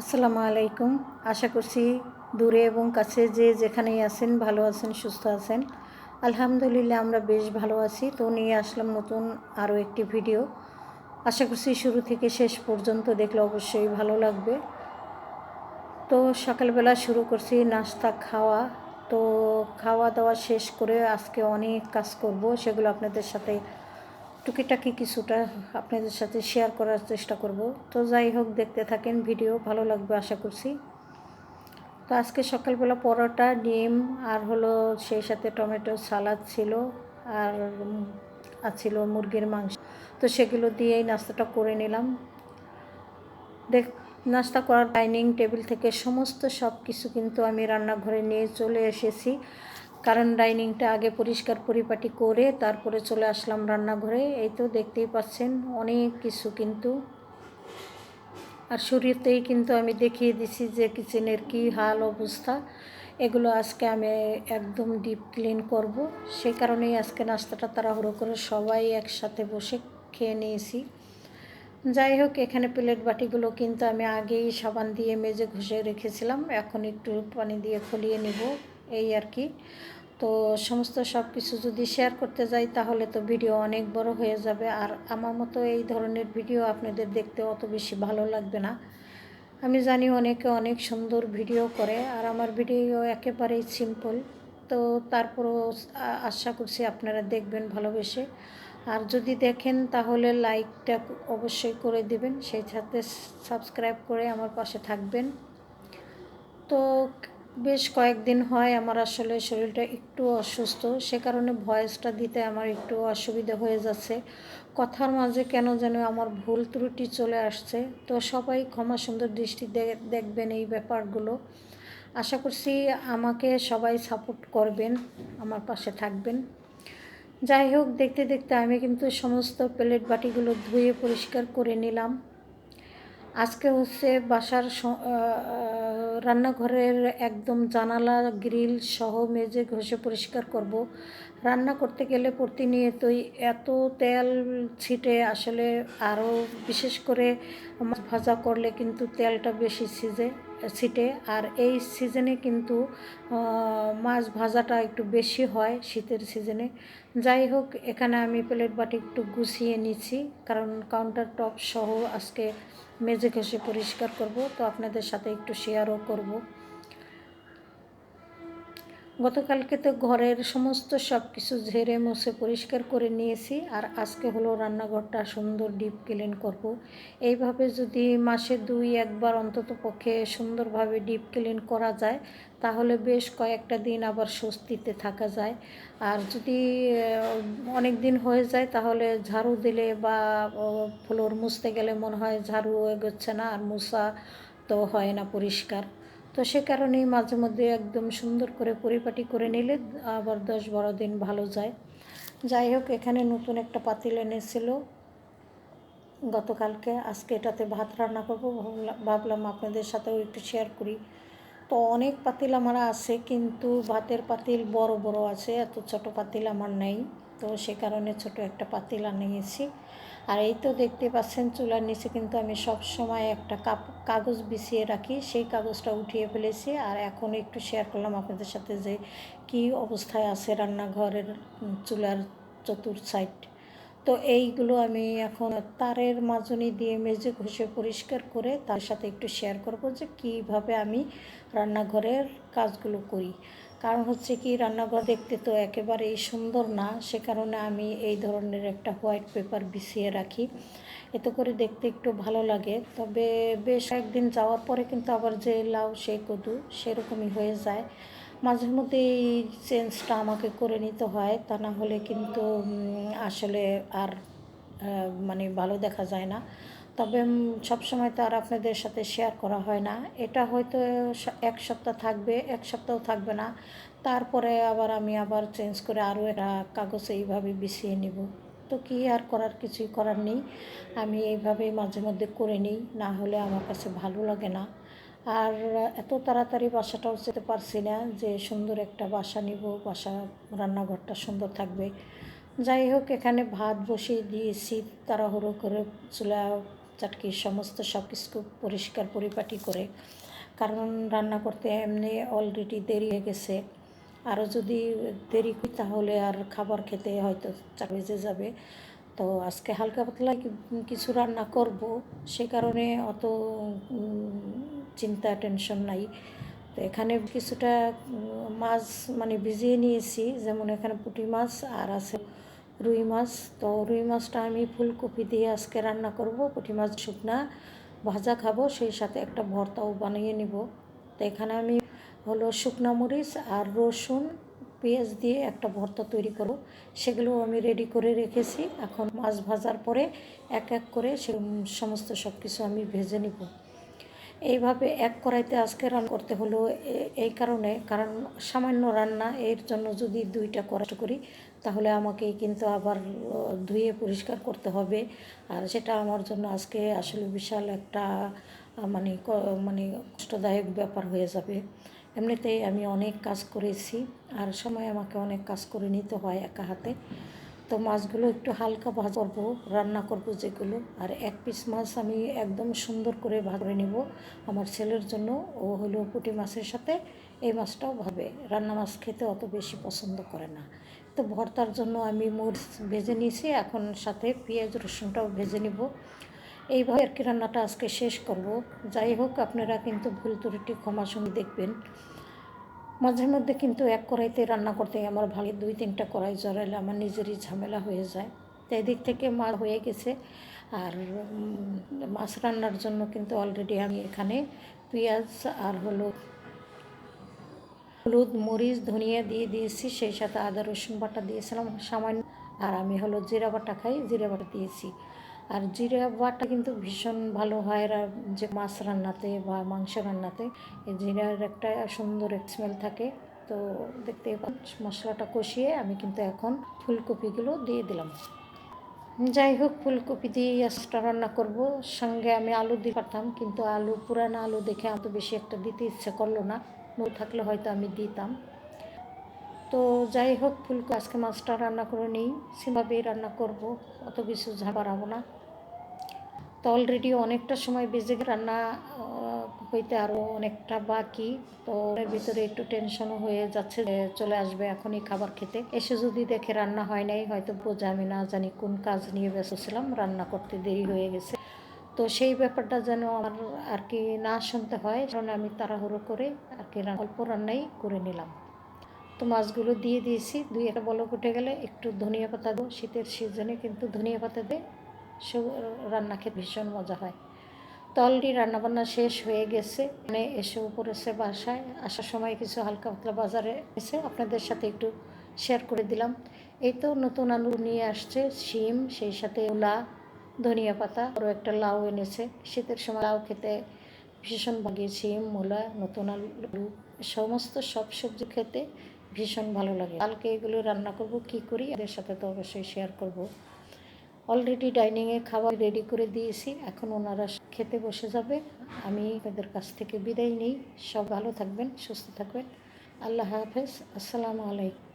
আসসালামু আলাইকুম। আশা করছি দূরে এবং কাছে যে যেখানেই আছেন, ভালো আছেন, সুস্থ আছেন। আলহামদুলিল্লাহ আমরা বেশ ভালো আছি। তো নিয়ে আসলাম নতুন আরও একটি ভিডিও। আশা করছি শুরু থেকে শেষ পর্যন্ত দেখলে অবশ্যই ভালো লাগবে। তো সকালবেলা শুরু করছি নাস্তা, খাওয়া। তো খাওয়া দাওয়া শেষ করে আজকে অনেক কাজ করব, সেগুলো আপনাদের সাথে টুকিটাকি কিছুটা আপনাদের সাথে শেয়ার করার চেষ্টা করব। তো যাই হোক, দেখতে থাকেন ভিডিও, ভালো লাগবে আশা করছি। তো আজকে সকালবেলা পরোটা, ডিম আর হলো সেই সাথে টমেটো সালাদ ছিল আর ছিল মুরগির মাংস। তো সেগুলো দিয়েই নাস্তাটা করে নিলাম। দেখ, নাস্তা করার ডাইনিং টেবিল থেকে সমস্ত সব কিছু কিন্তু আমি রান্নাঘরে নিয়ে চলে এসেছি। কারণ ডাইনিংটা আগে পরিষ্কার পরিপাটি করে তারপরে চলে আসলাম রান্নাঘরে। এই তো দেখতেই পাচ্ছেন, অনেক কিছু কিন্তু। আর শুরুতেই কিন্তু আমি দেখিয়ে দিছি যে কিচেনের কি হাল অবস্থা। এগুলো আজকে আমি একদম ডিপ ক্লিন করব। সেই কারণেই আজকে নাস্তাটা তাড়াহুড়ো করে সবাই একসাথে বসে খেয়ে নিয়েছি। যাই হোক, এখানে প্লেট বাটিগুলো কিন্তু আমি আগেই সাবান দিয়ে মেজে ঘষে রেখেছিলাম। এখন একটু পানি দিয়ে খলিয়ে নিব। এই আর কি। তো সমস্ত সব কিছু যদি শেয়ার করতে যাই, তাহলে তো ভিডিও অনেক বড় হয়ে যাবে। আর আমার মতো এই ধরনের ভিডিও আপনাদের দেখতে অত বেশি ভালো লাগবে না। আমি জানি অনেকে অনেক সুন্দর ভিডিও করে, আর আমার ভিডিও একেবারেই সিম্পল তো তারপরও আশা করছি আপনারা দেখবেন ভালোবেসে। আর যদি দেখেন, তাহলে লাইকটা অবশ্যই করে দিবেন। সেই সাথে সাবস্ক্রাইব করে আমার পাশে থাকবেন। তো বেশ কয়েকদিন হয় আমার আসলে শরীরটা একটু অসুস্থ। সে কারণে ভয়েসটা দিতে আমার একটু অসুবিধা হয়ে যাচ্ছে। কথার মাঝে কেন যেন আমার ভুল ত্রুটি চলে আসছে। তো সবাই ক্ষমা সুন্দর দৃষ্টি দেখবেন এই ব্যাপারগুলো। আশা করছি আমাকে সবাই সাপোর্ট করবেন, আমার পাশে থাকবেন। যাই হোক, দেখতে দেখতে আমি কিন্তু সমস্ত প্লেট বাটিগুলো ধুয়ে পরিষ্কার করে নিলাম। আজকে হচ্ছে বাসার রান্নাঘরের একদম জানালা, গ্রিল সহ মেজে ঘষে পরিষ্কার করব। রান্না করতে গেলে প্রতিনিয়তই এত তেল ছিটে আসলে আরও বিশেষ করে মাছ ভাজা করলে কিন্তু তেলটা বেশি সিজে। ছিটে আর এই সিজনে কিন্তু মাছ ভাজাটা একটু বেশি হয় শীতের সিজনে যাই হোক, এখানে আমি প্লেট বাটি একটু গুছিয়ে নিচ্ছি, কারণ কাউন্টার টপ সহ আজকে মেজে ঘষে পরিষ্কার করব। তো আপনাদের সাথে একটু শেয়ারও করব। গতকালকে তো ঘরের সমস্ত সব কিছু ঝেড়ে মুছে পরিষ্কার করে নিয়েছি, আর আজকে হলো রান্নাঘরটা সুন্দর ডিপ ক্লিন করব। এইভাবে যদি মাসে দুই একবার অন্তত পক্ষে সুন্দরভাবে ডিপ ক্লিন করা যায়, তাহলে বেশ কয়েকটা দিন আবার স্বস্তিতে থাকা যায় আর যদি অনেক দিন হয়ে যায়, তাহলে ঝাড়ু দিলে বা ফ্লোর মুছতে গেলে মনে হয় ঝাড়ু এগোচ্ছে না, আর মুছা তো হয় না পরিষ্কার তো সে কারণেই মাঝে মধ্যে একদম সুন্দর করে পরিপাটি করে নিলে আবার দশ বারো দিন ভালো যায়। যাই হোক, এখানে নতুন একটা পাতিল এনেছিল। গতকালকে আজকে এটাতে ভাত রান্না করব। ভাবলাম আপনাদের সাথেও একটু শেয়ার করি। তো অনেক পাতিল আমার আছে, কিন্তু ভাতের পাতিল বড় বড় আছে, এত ছোট পাতিল আমার নেই। তো সে কারণে ছোট একটা পাতিল আনিয়েছি। আর এই তো দেখতে পাচ্ছেন চুলার নিচে কিন্তু আমি সব সময় একটা কাপ, কাগজ বিছিয়ে রাখি। সেই কাগজটা উঠিয়ে ফেলেছি আর এখন একটু শেয়ার করলাম আপনাদের সাথে যে কি অবস্থায় আছে রান্নাঘরের চুলার চতুর সাইড তো এইগুলো আমি এখন তারের মাজনি দিয়ে মেজে ঘষে পরিষ্কার করে তার সাথে একটু শেয়ার করব যে কীভাবে আমি রান্নাঘরের কাজগুলো করি। কারণ হচ্ছে কি রান্নাঘর দেখতে তো একেবারেই সুন্দর না। সে কারণে আমি এই ধরনের একটা হোয়াইট পেপার বিছিয়ে রাখি। এতে করে দেখতে একটু ভালো লাগে। তবে বেশ একদিন যাওয়ার পরে কিন্তু আবার যে লাউ সেই কদু, সেরকমই হয়ে যায়। মাঝে মধ্যে এই চেঞ্জটা আমাকে করে নিতে হয়। তা না হলে কিন্তু আসলে আর মানে ভালো দেখা যায় না। তবে সবসময় তো আর আপনাদের সাথে শেয়ার করা হয় না। এটা হয়তো এক সপ্তাহ থাকবে, এক সপ্তাহ থাকবে না। তারপরে আবার আমি আবার চেঞ্জ করে আরও একটা কাগজ এইভাবে বিছিয়ে নিব। তো কি আর করার, কিছুই করার নেই। আমি এইভাবেই মাঝে মধ্যে করে নিই, না হলে আমার কাছে ভালো লাগে না। আর এত তাড়াতাড়ি বাসাটাও যেতে পারছি না যে সুন্দর একটা বাসা নিব, বাসা, রান্নাঘরটা সুন্দর থাকবে। যাই হোক, এখানে ভাত বসিয়ে দিয়েছি, তাড়াহুড়ো করে চুলা চাটকি, সমস্ত সব কিছু পরিষ্কার পরিপাটি করে। কারণ রান্না করতে এমনি অলরেডি দেরি হয়ে গেছে। আরও যদি দেরি করি তাহলে আর খাবার খেতে হয়তো চা বেজে যাবে। তো আজকে হালকা পাতলা কিছু রান্না করব, সে কারণে অত চিন্তা টেনশন নাই। তো এখানে কিছুটা মাছ মানে ভিজিয়ে নিয়েছি, যেমন এখানে পুঁটি মাছ আর আছে রুই মাছ, তো রুই মাছটা আমি ফুলকপি দিয়ে আজকে রান্না করব। পুঁটি মাছ শুকনা ভাজা খাব, সেই সাথে একটা ভর্তাও বানিয়ে নিব। তো এখানে আমি হলো শুকনা মরিচ আর রসুন, পেঁয়াজ দিয়ে একটা ভর্তা তৈরি করব। সেগুলো আমি রেডি করে রেখেছি। এখন মাছ ভাজার পরে এক এক করে সে সমস্ত সব কিছু আমি ভেজে নিব। এইভাবে এক কড়াইতে আজকে রান্না করতে হলো এই কারণে, কারণ সামান্য রান্না, এর জন্য যদি দুইটা কষ্ট করি তাহলে আমাকে কিন্তু আবার ধুয়ে পরিষ্কার করতে হবে। আর সেটা আমার জন্য আজকে আসলে বিশাল একটা মানে মানে কষ্টদায়ক ব্যাপার হয়ে যাবে। এমনিতেই আমি অনেক কাজ করেছি, আর সময় আমাকে অনেক কাজ করে নিতে হয় একা হাতে। তো মাছগুলো একটু হালকা ভাজ করব, রান্না করব যেগুলো। আর এক পিস মাছ আমি একদম সুন্দর করে ভাগ করে নিব আমার ছেলের জন্য। ও হলো পুঁটি মাছের সাথে এই মাছটাও ভাবে রান্না মাছ খেতে অত বেশি পছন্দ করে না। তো ভর্তার জন্য আমি মরিচ ভেজে নিয়েছি। এখন সাথে পেঁয়াজ, রসুনটাও ভেজে নিব। এইভাবে আর কি রান্নাটা আজকে শেষ করব। যাই হোক, আপনারা কিন্তু ভুল ত্রুটি ক্ষমা সঙ্গে দেখবেন। মাঝে মধ্যে কিন্তু এক কড়াইতে রান্না করতে আমার ভালো দুই তিনটা কড়াই জড়াইলে আমার নিজেরই ঝামেলা হয়ে যায়। তো এদিক থেকে মাছ হয়ে গেছে। আর মাছ রান্নার জন্য কিন্তু অলরেডি আমি এখানে পেঁয়াজ আর হলো হলুদ, মরিচ, ধনিয়া দিয়ে দিয়েছি, সেই সাথে আদা, রসুন বাটা দিয়েছিলাম, সামান্য। আর আমি হলো জিরা বাটা খাই, জিরা বাটা দিয়েছি। আর জিরা বাটা কিন্তু ভীষণ ভালো হয় যে মাছ রান্নাতে বা মাংস রান্নাতে। এই জিরার একটা সুন্দর স্মেল থাকে। তো দেখতে মশলাটা কষিয়ে আমি কিন্তু এখন ফুলকপিগুলো দিয়ে দিলাম। যাই হোক, ফুলকপি দিয়ে আজটা রান্না করব। সঙ্গে আমি আলু দিয়ে পারতাম কিন্তু আলু, পুরানো আলু দেখে অত বেশি একটা দিতে ইচ্ছে করল না। নু থাকলে হয়তো আমি দিতাম। তো যাই হোক, ফুলকপি আজকে মাছটা রান্না করে নিই। সেভাবেই রান্না করব, অত কিছু ঝা বাড়াবো না। তো অলরেডি অনেকটা সময় বেজে রান্না হইতে আরও অনেকটা বাকি। তো এর ভিতরে একটু টেনশনও হয়ে যাচ্ছে চলে আসবে এখনই খাবার খেতে। এসে যদি দেখে রান্না হয় নাই, হয়তো বোঝা আমি না জানি কোন কাজ নিয়ে ব্যস্ত ছিলাম, রান্না করতে দেরি হয়ে গেছে। তো সেই ব্যাপারটা যেন আমার আর কি না শুনতে হয় কারণ আমি তাড়াহুড়ো করে আর কি অল্প রান্নাই করে নিলাম। তো মাছগুলো দিয়ে দিয়েছি, দুই একটা বলক উঠে গেলে একটু ধনিয়া পাতা দেবো, শীতের সিজনে কিন্তু ধনিয়া পাতা দিয়ে সব রান্না খেতে ভীষণ মজা হয়। তো অলরেডি রান্নাবান্না শেষ হয়ে গেছে মানে এসে পড়েছে বাসায় আসার সময় কিছু হালকা পাতলা বাজারে এসে আপনাদের সাথে একটু শেয়ার করে দিলাম। এই তো নতুন আলু নিয়ে আসছে, শিম, সেই সাথে মূলা ধনিয়া পাতা, আরও একটা লাউ এনেছে। শীতের সময় লাউ খেতে ভীষণ শিম মূলা, নতুন আলু সমস্ত সব সবজি খেতে ভীষণ ভালো লাগে। কালকে এগুলো রান্না করব, কি করি এদের সাথে তো অবশ্যই শেয়ার করব। অলরেডি ডাইনিংয়ে খাবার রেডি করে দিয়েছি, এখন ওনারা খেতে বসে যাবে। আমি এদের কাছ থেকে বিদায় নিই। সব ভালো থাকবেন, সুস্থ থাকবেন। আল্লাহ হাফেজ, আসসালামু আলাইকুম।